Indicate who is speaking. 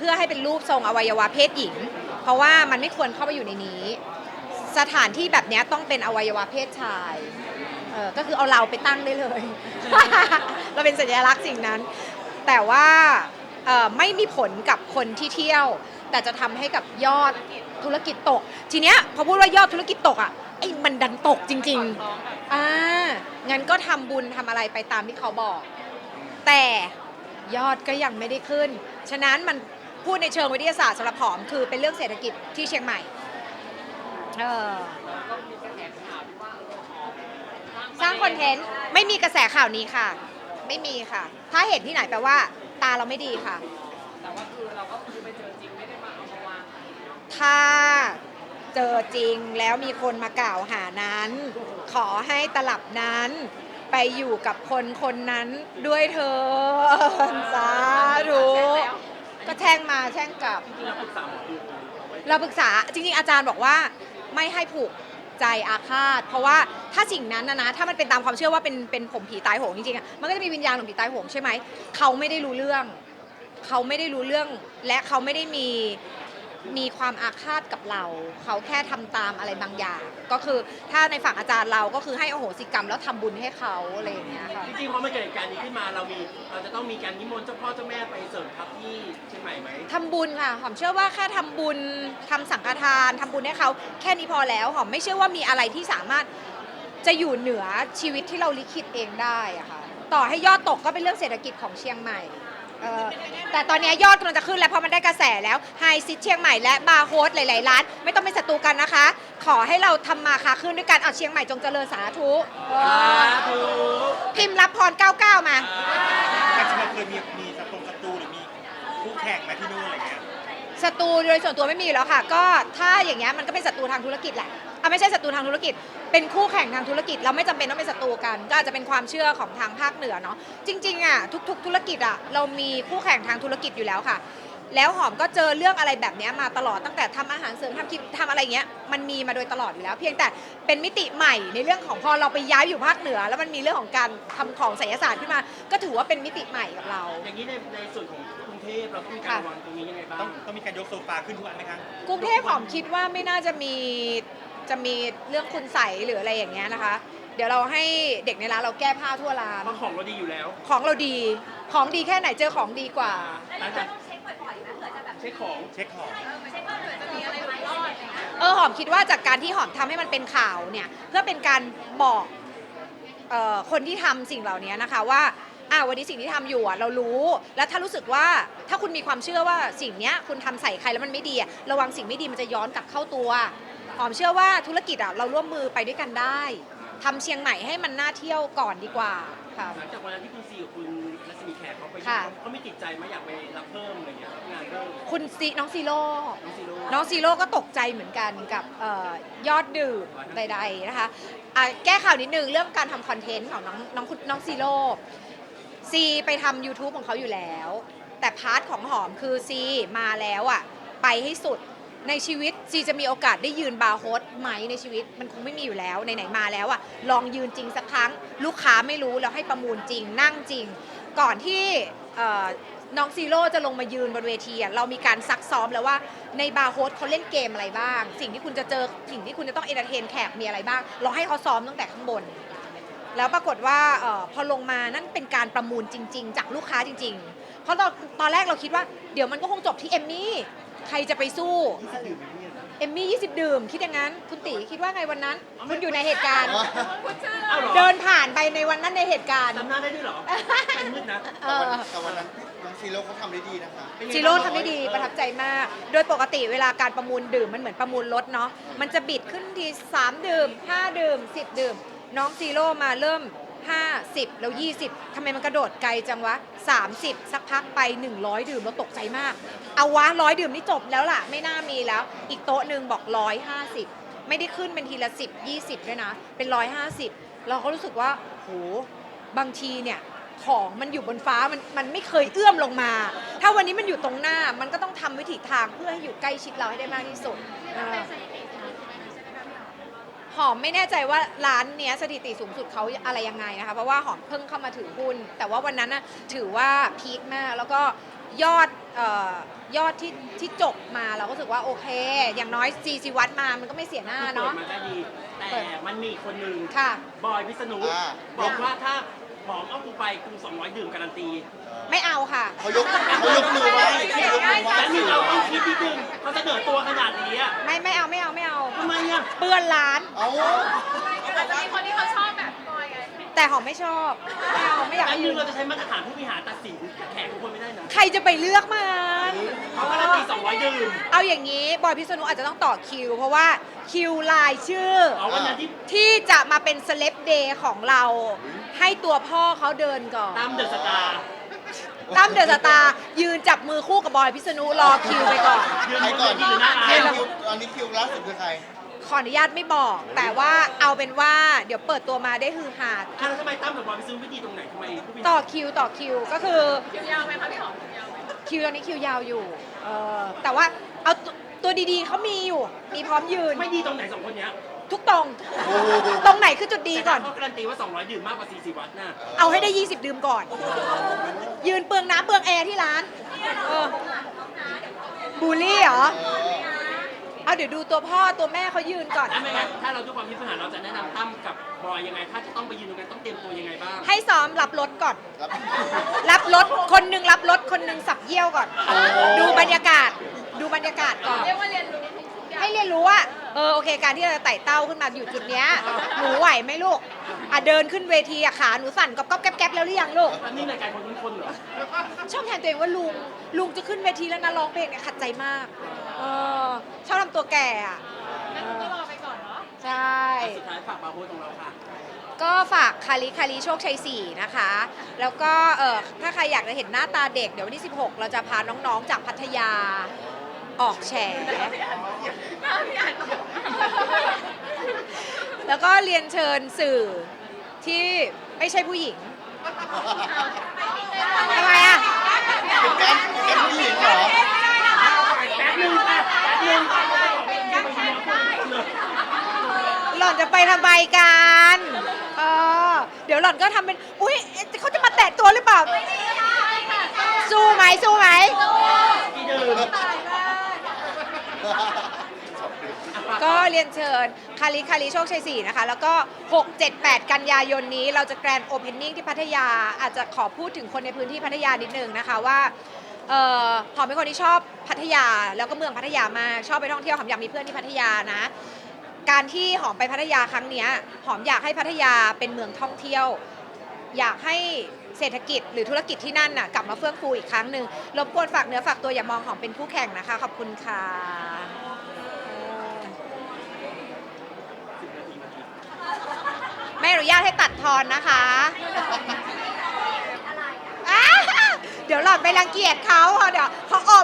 Speaker 1: เพื่อให้เป็นรูปทรงอวัยวะเพศหญิง เพราะว่ามันไม่ควรเข้าไปอยู่ในนี้ สถานที่แบบเนี้ยต้องเป็นอวัยวะเพศชายเออก็คือเอาเราไปตั้งได้เลย เราเป็นสัญลักษณ์สิ่งนั้น แต่ว่าเอ่อไม่มีผลกับคนที่เที่ยว แต่จะทำให้กับยอดธุรกิจตก ทีเนี้ยพอพูดว่ายอดธุรกิจตกอะไอ้มันดันตกจริง ๆอ่างั้นก็ทำบุญทำอะไรไปตามที่เขาบอก แต่ยอดก็ยังไม่ได้ขึ้น ฉะนั้นมัน พูดในเชิงวิทยาศาสตร์สำหรับหอมคือเป็นเรื่องเศรษฐกิจที่เชียงใหม่เออสร้างคอนเทนต์ไม่มีกระแสข่าวนี้ค่ะ ไม่มีค่ะ ถ้าเห็นที่ไหนแปลว่า ตาเราไม่ดีค่ะ
Speaker 2: แต่ว่าคือเราก็คือไปเจอจริงไม่ได้มาเอามาวาง
Speaker 1: ถ้าเจอจริงแล้วมีคนมากล่าวหานั้น ขอให้ตลับนั้น ไปอยู่กับคนคนนั้นด้วยเธอสาธุ ก็แช่งมาแช่งกลับ
Speaker 2: จริงๆเราปรึกษาหมอดู
Speaker 1: เราปรึกษาจริงๆ อาจารย์บอกว่าไม่ให้ผูกใจอาฆาต เพราะว่าถ้าสิ่งนั้นนะนะถ้ามันเป็นตามความเชื่อว่าเป็นเป็นผมผีตายโหงจริงๆอะมันก็จะมีวิญญาณของผีตายโหงใช่ไหมเขาไม่ได้รู้เรื่อง เขาไม่ได้รู้เรื่อง และเขาไม่ได้มี มีความอาฆาตกับเรา เขาแค่ทำตามอะไรบางอย่าง ก็คือถ้าในฝั่งอาจารย์เราก็คือให้อโหสิกรรมแล้วทำบุญให้เขาอะไรอย่างเงี้ยค่ะ
Speaker 2: จริงๆพอมันเกิดเหตุการณ์นี้ขึ้นมาเรามีเราจะต้องมีการนิมนต์เจ้าพ่อเจ้าแม่ไปเสริมทัพที่เชียงใหม่ไหม
Speaker 1: ทำบุญค่ะหอมเชื่อว่าแค่ทำบุญทำสังฆทานทำบุญให้เขาแค่นี้พอแล้วหอมไม่เชื่อว่ามีอะไรที่สามารถจะอยู่เหนือชีวิตที่เราลิขิตเองได้อะค่ะต่อให้ยอดตกก็เป็นเรื่องเศรษฐกิจของเชียงใหม่ เออแต่ตอนนี้ยอดกำลังจะขึ้นแล้วเพราะมันได้กระแสแล้วไฮซิตเชียงใหม่และบาร์โฮสหลาย ๆ ร้าน ไม่ต้องเป็นศัตรูกันนะคะ ขอให้เราทำมาค้าขึ้นด้วยกันเอาเชียงใหม่จงเจริญสาธุเออ
Speaker 2: สาธุ
Speaker 1: พิมพ์รับพร 99 มา
Speaker 3: แต่จริงๆเคยมีมีศัตรูศัตรูหรือมีคู่แข่งมาที่นู่นอะไรเงี้ย
Speaker 1: ศัตรูโดยส่วนตัวไม่มีอยู่แล้วค่ะ ก็ถ้าอย่างเงี้ยมันก็เป็นศัตรูทางธุรกิจแหละอะไม่ใช่ศัตรูทางธุรกิจ เป็นคู่แข่งทางธุรกิจเราไม่จำเป็นต้องเป็นศัตรูกัน ก็อาจจะเป็นความเชื่อของทางภาคเหนือเนาะจริงๆอะทุก ๆ ธุรกิจอะเรามีคู่แข่งทางธุรกิจอยู่แล้วค่ะ แล้วหอมก็เจอเรื่องอะไรแบบเนี้ยมาตลอดตั้งแต่ทำอาหารเสริมทำคลิปทำอะไรเงี้ยมันมีมาโดยตลอดอยู่แล้ว เพียงแต่เป็นมิติใหม่ในเรื่องของพอเราไปย้ายอยู่ภาคเหนือ แล้วมันมีเรื่องของการทำของไสยศาสตร์ขึ้นมา ก็ถือว่าเป็นมิติใหม่กับเรา
Speaker 2: อย่างนี้ในในส่วนของกรุงเทพเราต้องมีการวางตรงนี้ยังไงบ้าง
Speaker 3: ต้องต้องมีการยกโซฟาขึ้นทุกอันไหมคะ
Speaker 1: กรุงเทพหอมคิดว่าไม่น่าจะมีจะมีเรื่องคุณใสยหรืออะไรอย่างเงี้ยนะคะ เดี๋ยวเราให้เด็กในร้านเราแก้ผ้าทั่วร้าน
Speaker 2: เพราะของเราดีอยู่แล้ว
Speaker 1: ของเราดี ของดีแค่ไหนเจอของดีกว่า
Speaker 2: หลังจาก เช็คของ
Speaker 3: เช็คของ
Speaker 1: เออหอมคิดว่าจากการที่หอมทำให้มันเป็นข่าวเนี่ยเพื่อเป็นการบอกเอ่อคนที่ทำสิ่งเหล่านี้นะคะว่าอ่าวันนี้สิ่งที่ทำอยู่อะเรารู้ แล้วถ้ารู้สึกว่าถ้าคุณมีความเชื่อว่าสิ่งเนี้ยคุณทำใส่ใครแล้วมันไม่ดีอะระวังสิ่งไม่ดีมันจะย้อนกลับเข้าตัวหอมเชื่อว่าธุรกิจอะเราร่วมมือไปด้วยกันได้ ทำเชียงใหม่ให้มันน่าเที่ยวก่อนดีกว่าค่ะ
Speaker 2: หลังจากวันนั้นที่คุณซีกับคุณรัศมีแขกเขาไป
Speaker 1: ค่ะ
Speaker 2: เขาไม่ติดใจไหมอยากไปรับเพิ่มอะไรเงี้ยรับงานเพิ่ม
Speaker 1: คุณซีน้องซีโร่
Speaker 2: น้องซีโร่
Speaker 1: น้องซีโร่ก็ตกใจเหมือนกันกับเออยอดดื่มใดๆนะคะอะแก้ข่าวนิดนึงเรื่องการทำคอนเทนต์ของน้องน้องคุณน้องซีโร่ซีไปทำ YouTube ของเขาอยู่แล้ว แต่พาร์ทของหอมคือซีมาแล้วอะ ไปให้สุด ในชีวิตซีจะมีโอกาสได้ยืนบาร์โฮสไหมในชีวิตมันคงไม่มีอยู่แล้วไหนๆมาแล้วอะลองยืนจริงสักครั้ง ลูกค้าไม่รู้แล้วให้ประมูลจริง นั่งจริง ก่อนที่น้องซีโร่จะลงมายืนบนเวทีเรามีการซักซ้อมแล้วว่าในบาร์โฮสเขาเล่นเกมอะไรบ้าง สิ่งที่คุณจะเจอสิ่งที่คุณจะต้องเอนเตอร์เทนแขกมีอะไรบ้างเราให้เขาซ้อมตั้งแต่ข้างบน แล้วปรากฏว่าออพอลงมานั่นเป็นการประมูลจริง ๆ จากลูกค้าจริง ๆ เพราะตอนตอนแรกเราคิดว่าเดี๋ยวมันก็คงจบที่เอมมี่ ใครจะไปสู้ เอมมี่20 ดื่ม คิดอย่างนั้น คุณตีคิดว่าไงวันนั้น คุณอยู่ในเหตุการณ์
Speaker 2: อ้าวเหรอ
Speaker 1: เดินผ่านไปในวันนั้นในเหตุการณ์
Speaker 2: จำหน้าได้ด้วยเหรอเป็นมืดนะ
Speaker 1: เออ
Speaker 4: แต่วันนั้นน้องซีโร่เขาทำได้ดีนะคะ
Speaker 2: เป็นไง
Speaker 1: ซีโร่
Speaker 2: บ้าง
Speaker 1: ทำได้ดีประทับใจมาก โดยปกติเวลาการประมูลดื่มมันเหมือนประมูลรถเนาะ มันจะบิดขึ้นที 3 ดื่ม 5 ดื่ม 10 ดื่ม น้องซีโร่มาเริ่ม 50แล้ว 20ทำไมมันกระโดดไกลจังวะ 30 สักพักไป 100 ดื่มเราตกใจมาก เอาวะร้อยดื่มนี่จบแล้วล่ะ ไม่น่ามีแล้ว อีกโต๊ะหนึ่งบอก 150 ไม่ได้ขึ้นเป็นทีละ 10 20 ด้วยนะ เป็น 150 เราก็รู้สึกว่าโหบางทีเนี่ยของมันอยู่บนฟ้ามันมันไม่เคยเอื้อมลงมา ถ้าวันนี้มันอยู่ตรงหน้ามันก็ต้องทำวิถีทางเพื่อให้อยู่ใกล้ชิดเราให้ได้มากที่สุดเออ หอมไม่แน่ใจว่าร้านเนี้ยสถิติสูงสุดเขาอะไรยังไงนะคะ เพราะว่าหอมเพิ่งเข้ามาถือหุ้น แต่ว่าวันนั้นน่ะถือว่าพีคมาก แล้วก็ยอดเอ่อยอดที่ที่จบมาเราก็รู้สึกว่าโอเค อย่างน้อยซีซีวัดมามันก็ไม่เสียหน้า
Speaker 2: เปิด
Speaker 1: เนาะ
Speaker 2: มาได้ดี แต่มันมีคนหนึ่ง
Speaker 1: ค่ะ
Speaker 2: บอยพิษณุ
Speaker 4: อ่า
Speaker 2: บอกว่าถ้า หอมเอากูไปกู200ดื่มการันตี
Speaker 1: ไม่เอาค่ะ
Speaker 4: เขายกเขายกมือไหว้เขายกมือไหว้
Speaker 2: แต่นี่เราต้องคิดนิดนึงเขาเสนอตัวขนาดนี้อะ
Speaker 1: ไม่ไม่เอาไม่เอาไม่เอา
Speaker 2: ทำไมอะ
Speaker 1: เปื้อนร้าน
Speaker 4: เอา
Speaker 5: อาจจะมีคนที่เขาช
Speaker 1: แต่หอมไม่ชอบไม่เอาไม่อยาก
Speaker 2: อัน
Speaker 1: ให้
Speaker 2: นึ
Speaker 1: ยื
Speaker 2: ง
Speaker 1: น
Speaker 2: เราจะใช้มาตรฐานผู้บริหารตัดสินแขกทุกคนไม่ได้นะ
Speaker 1: ใครจะไปเลือกมัน
Speaker 2: เขาการันตี200ดื่ม
Speaker 1: เอาอย่างนี้บอยพิษณุอาจจะต้องต่อคิว เพราะว่าคิวลายชื่อ
Speaker 2: เอาวันนั้นที่
Speaker 1: ที่จะมาเป็นเซเลบเดย์ของเรา ให้ตัวพ่อเขาเดินก่อน
Speaker 2: ตามเดอะสตาร์
Speaker 1: ตั้มเดอะสตาร์ยืนจับมือคู่กับบอยพิษณุรอคิวไปก่อน
Speaker 2: ยืน
Speaker 4: ใคร
Speaker 2: บ
Speaker 4: ก่อน
Speaker 2: นเวทีหรือหน้า
Speaker 4: ใคร
Speaker 2: ร้าน
Speaker 4: คิวตอนนี้คิวล่าสุดคือใคร
Speaker 1: ขออนุญาตไม่บอก แต่ว่าเอาเป็นว่าเดี๋ยวเปิดตัวมาได้ฮือฮา
Speaker 2: อะแล้วทำไมตั้มกับบอยไปซื้อวิธีตรงไหนทำไมผู้บริหาร
Speaker 1: ต่อคิวต่อคิวก็คือ
Speaker 5: คิวยาวไหมคะพี่หอมคิวยาวไหม
Speaker 1: คิวตอนนี้คิวยาวอยู่เออแต่ว่าเอาตัวตัวดีๆเขามีอยู่ มีพร้อมยืน
Speaker 2: ไม่ดีตรงไหนสองคนเนี้ย
Speaker 1: ทุกตรง
Speaker 4: โอ้โห
Speaker 1: ตรงไหนคือจุดดีก่อน
Speaker 2: เขาการันตีว่า 200 ดื่มมากกว่า 40 วัตต์น่ะ
Speaker 1: เอาให้ได้ 20 ดื่มก่อน ยืนเปลืองน้ำเปลืองแอร์ที่ร้านเออบูลลี่เหรอ
Speaker 4: เออ
Speaker 1: เอาเดี๋ยวดูตัวพ่อตัวแม่เขายืนก่อน
Speaker 2: ถ้าไม่งั้นถ้าเราด้วยความที่ปัญหารเราจะแนะนำตั้มกับบอยยังไง ถ้าจะต้องไปยืนตรงนั้นต้องเตรียมตัวยังไงบ้าง
Speaker 1: ให้ซ้อมรับรถก่อน
Speaker 4: รับ
Speaker 1: รับรถคนหนึ่งรับรถคนหนึ่งสับเยี่ยวก่อน ดูบรรยากาศ ดูบรรยากาศก่อน
Speaker 5: เรียกว่าเรียนรู้ทุกอย่าง
Speaker 1: ให้เรียนรู้ว่าเออโอเค การที่เราจะไต่เต้าขึ้นมาอยู่จุดเนี้ยหนูไหวไหมลูกอะเดินขึ้นเวทีอะขาหนูสั่นก๊อบก๊อบแก๊บแก๊บแล้วหรือยังลูก
Speaker 2: แล้วนี่รายการคนทุกคนเหรอ
Speaker 1: ชอบแทนตัวเองว่าลุงลุงจะขึ้นเวทีแล้วนะร้องเพลงเนี่ยขัดใจมาก เออชอบทำตัวแก่อะ
Speaker 5: งั้นก็รอไปก่อนเนาะ
Speaker 1: ใช่
Speaker 2: สุดท้ายฝากบาร์โฮสของเราค่ะ
Speaker 1: ก็ฝากคาริคาริโชคชัย 4 นะคะ แล้วก็เออถ้าใครอยากจะเห็นหน้าตาเด็ก เดี๋ยววันที่ 16 เราจะพาน้องๆ จากพัทยาออกแฉแล้วก็เรียนเชิญสื่อที่ไม่ใช่ผู้หญิงทำไมอะ
Speaker 4: เป็นการเป็นการผู้หญิงเหรอ
Speaker 2: แป๊บนึงค่ะแป๊บนึง
Speaker 1: หล่อนจะไปทำไมกันเออเดี๋ยวหล่อนก็ทำเป็น อุ้ยเขาจะมาแตะตัวหรือเปล่า สู้ไหมสู้ไหม
Speaker 2: กี่ดื่ม
Speaker 1: ก็เรียนเชิญ คาริคาริโชคชัย4นะคะ แล้วก็ 6 7 8 กันยายนนี้เราจะแกรนด์โอเพนนิ่งที่พัทยาอาจจะขอพูดถึงคนในพื้นที่พัทยานิดนึงนะคะว่าเอ่อหอมเป็นคนที่ชอบพัทยา แล้วก็เมืองพัทยามาก ชอบไปท่องเที่ยวหอมอยากมีเพื่อนที่พัทยานะ การที่หอมไปพัทยาครั้งเนี้ยหอมอยากให้พัทยาเป็นเมืองท่องเที่ยว อยากให้เศรษฐกิจหรือธุรกิจที่นั่นน่ะกลับมาเฟื่องฟูอีกครั้งหนึ่งรบกวนฝากเนื้อฝากตัวอย่ามองหอมเป็นคู่แข่งนะคะ ขอบคุณค่ะเออไม่อนุญาตให้ตัดทอนนะคะอ่าเดี๋ยวหล่อนไปรังเกียจเขาเดี๋ยวเขาออก